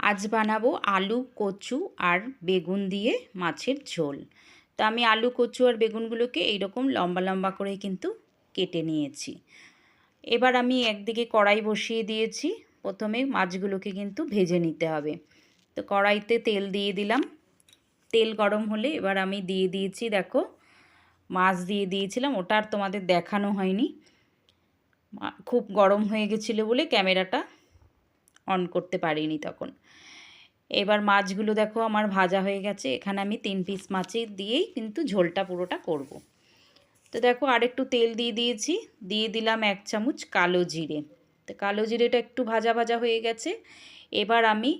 আজ বানাবো আলু, কচু আর বেগুন দিয়ে মাছের ঝোল। তো আমি আলু, কচু আর বেগুনগুলোকে এইরকম লম্বা লম্বা করে কিন্তু কেটে নিয়েছি। এবার আমি একদিকে কড়াই বসিয়ে দিয়েছি। প্রথমে মাছগুলোকে কিন্তু ভেজে নিতে হবে। তো কড়াইতে তেল দিয়ে দিলাম। তেল গরম হলে এবার আমি দিয়ে দিয়েছি, দেখো, মাছ দিয়ে দিয়েছিলাম। ওটা আর তোমাদের দেখানো হয়নি। খুব গরম হয়ে গেছিল বলে ক্যামেরাটা অন করতে পারিনি তখন। এবার মাছগুলো দেখো আমার ভাজা হয়ে গেছে, এখানে আমি তিন পিস মাছের দিয়েই কিন্তু ঝোলটা পুরোটা করব। তো দেখো আরেকটু তেল দিয়ে দিয়েছি, দিয়ে দিলাম এক চামচ কালো জিরে। তো কালো জিরেটা একটু ভাজা ভাজা হয়ে গেছে, এবার আমি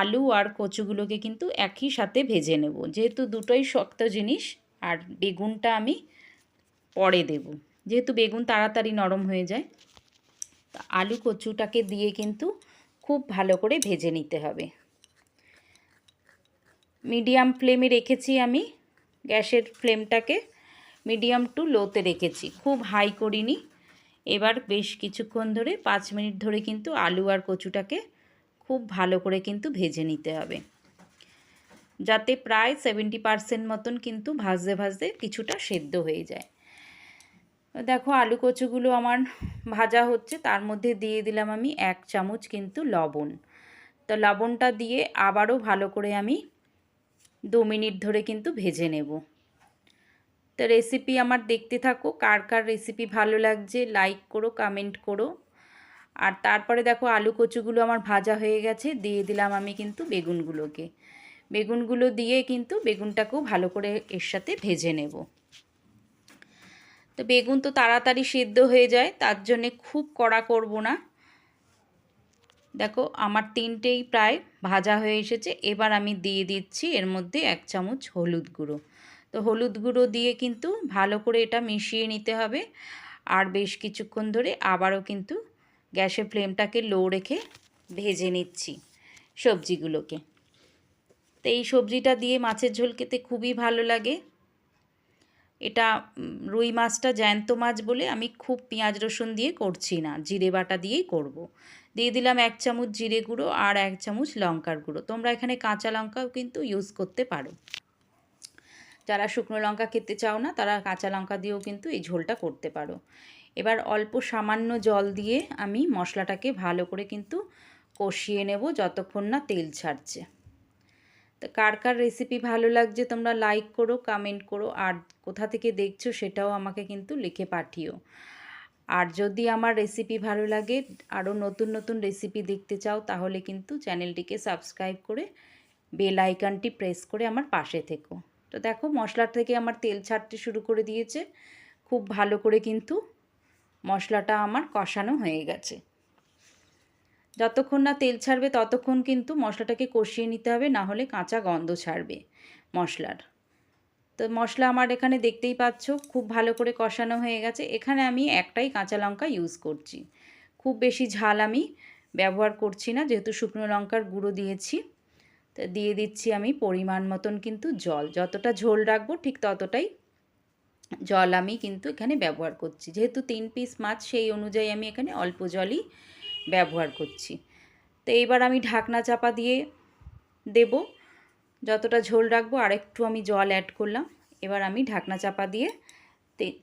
আলু আর কচুগুলোকে কিন্তু একই সাথে ভেজে নেব। যেহেতু দুটোই শক্ত জিনিস, আর বেগুনটা আমি পরে দেব। যেহেতু বেগুন তাড়াতাড়ি নরম হয়ে যায় আলু কচুটাকে দিয়ে কিন্তু খুব ভালো করে ভেজে নিতে হবে। মিডিয়াম ফ্লেমে রেখেছি আমি, গ্যাসের ফ্লেমটাকে মিডিয়াম টু লোতে রেখেছি। খুব হাই করিনি। এবার বেশ কিছুক্ষণ ধরে, পাঁচ মিনিট ধরে কিন্তু আলু আর কচুটাকে খুব ভালো করে কিন্তু ভেজে নিতে হবে। যাতে প্রায় সেভেন্টি পারসেন্ট মতন কিন্তু ভাজতে ভাজতে কিছুটা সেদ্ধ হয়ে যায়। দেখো আলু কচুগুলো আমার ভাজা হচ্ছে, তার মধ্যে দিয়ে দিলাম আমি এক চামচ কিন্তু লবণ। তো লবণটা দিয়ে আবারও ভালো করে আমি দু মিনিট ধরে কিন্তু ভেজে নেব। তো রেসিপি আমার দেখতে থাকো, কার কার রেসিপি ভালো লাগছে লাইক করো কমেন্ট করো। আর তারপরে দেখো আলু কচুগুলো আমার ভাজা হয়ে গেছে, দিয়ে দিলাম আমি কিন্তু বেগুনগুলোকে। বেগুনগুলো দিয়ে কিন্তু বেগুনটাকেও ভালো করে এর সাথে ভেজে নেব। তো বেগুন তো তাড়াতাড়ি সেদ্ধ হয়ে যায়, তার জন্যে খুব কড়া করব না। দেখো, আমার তিনটেই প্রায় ভাজা হয়ে এসেছে। এবার আমি দিয়ে দিচ্ছি এর মধ্যে এক চামচ হলুদ গুঁড়ো। তো হলুদ গুঁড়ো দিয়ে কিন্তু ভালো করে এটা মিশিয়ে নিতে হবে। আর বেশ কিছুক্ষণ ধরে আবারও কিন্তু গ্যাসের ফ্লেমটাকে লো রেখে ভেজে নিচ্ছি সবজিগুলোকে। তো এই সবজিটা দিয়ে মাছের ঝোল খেতে খুবই ভালো লাগে। এটা রুই মাছটা জ্যান্ত মাছ বলে আমি খুব পেঁয়াজ রসুন দিয়ে করছি না, জিরে বাটা দিয়েই করব। দিয়ে দিলাম এক চামচ জিরে গুঁড়ো আর এক চামচ লঙ্কার গুঁড়ো। তোমরা এখানে কাঁচা লঙ্কাও কিন্তু ইউজ করতে পারো। যারা শুকনো লঙ্কা খেতে চাও না, তারা কাঁচা লঙ্কা দিয়েও কিন্তু এই ঝোলটা করতে পারো। এবার অল্প সামান্য জল দিয়ে আমি মশলাটাকে ভালো করে কিন্তু কষিয়ে নেব যতক্ষণ না তেল ছাড়ছে। তো কার কার রেসিপি ভালো লাগছে তোমরা লাইক করো কমেন্ট করো, আর কোথা থেকে দেখছ সেটাও আমাকে কিন্তু লিখে পাঠিও। আর যদি আমার রেসিপি ভালো লাগে, আরও নতুন নতুন রেসিপি দেখতে চাও, তাহলে কিন্তু চ্যানেলটিকে সাবস্ক্রাইব করে বেল আইকনটি প্রেস করে আমার পাশে থেকো। তো দেখো, মশলা থেকে আমার তেল ছাড়তে শুরু করে দিয়েছে। খুব ভালো করে কিন্তু মশলাটা আমার কষানো হয়ে গেছে। যতক্ষণ না তেল ছাড়বে, ততক্ষণ কিন্তু মশলাটাকে কষিয়ে নিতে হবে, না হলে কাঁচা গন্ধ ছাড়বে মশলার। তো মশলা আমার এখানে দেখতেই পাচ্ছ, খুব ভালো করে কষানো হয়ে গেছে। এখানে আমি একটাই কাঁচা লঙ্কা ইউজ করছি। খুব বেশি ঝাল আমি ব্যবহার করছি না, যেহেতু শুকনো লঙ্কার গুঁড়ো দিয়েছি। তো দিয়ে দিচ্ছি আমি পরিমাণ মতন কিন্তু জল। যতটা ঝোল রাখব, ঠিক ততটাই জল আমি কিন্তু এখানে ব্যবহার করছি। যেহেতু তিন পিস মাছ, সেই অনুযায়ী আমি এখানে অল্প জলই ব্যবহার করছি। তো এইবার আমি ঢাকনা চাপা দিয়ে দেব। যতটা ঝোল রাখব, আরেকটু আমি জল অ্যাড করলাম। এবার আমি ঢাকনা চাপা দিয়ে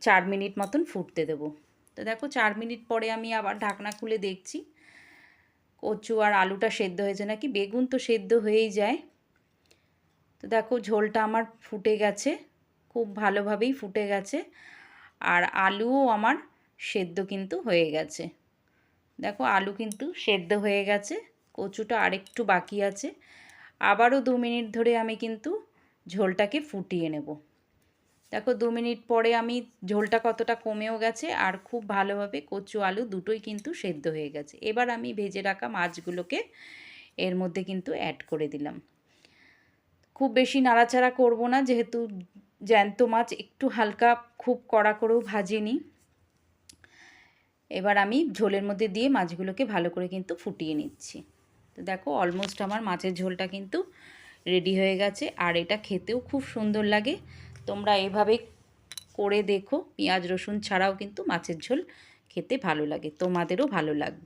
চার মিনিট মতন ফুটতে দেব। তো দেখো, চার মিনিট পরে আমি আবার ঢাকনা খুলে দেখছি। কচু আর আলুটা সেদ্ধ হয়েছে নাকি? বেগুন তো সেদ্ধ হয়েই যায়। তো দেখো, ঝোলটা আমার ফুটে গেছে। খুব ভালোভাবেই ফুটে গেছে। আর আলুও আমার সেদ্ধ কিন্তু হয়ে গেছে। দেখো আলু কিন্তু সেদ্ধ হয়ে গেছে, কচুটা আরেকটু বাকি আছে। আবারও দু মিনিট ধরে আমি কিন্তু ঝোলটাকে ফুটিয়ে নেব। দেখো দু মিনিট পরে আমি ঝোলটা কতটা কমেও গেছে আর খুব ভালোভাবে কচু আলু দুটোই কিন্তু সেদ্ধ হয়ে গেছে। এবার আমি ভেজে রাখা মাছগুলোকে এর মধ্যে কিন্তু অ্যাড করে দিলাম। খুব বেশি নাড়াচাড়া করব না, যেহেতু জ্যান্ত মাছ, একটু হালকা খুব কড়া করেও ভাজিনি। এবার আমি ঝোলের মধ্যে দিয়ে মাছগুলোকে ভালো করে কিন্তু ফুটিয়ে নিচ্ছি। তো দেখো অলমোস্ট আমার মাছের ঝোলটা কিন্তু রেডি হয়ে গেছে। আর এটা খেতেও খুব সুন্দর লাগে। তোমরা এভাবে করে দেখো। পেঁয়াজ, রসুন ছাড়াও কিন্তু মাছের ঝোল খেতে ভালো লাগে। তোমাদেরও ভালো লাগবে।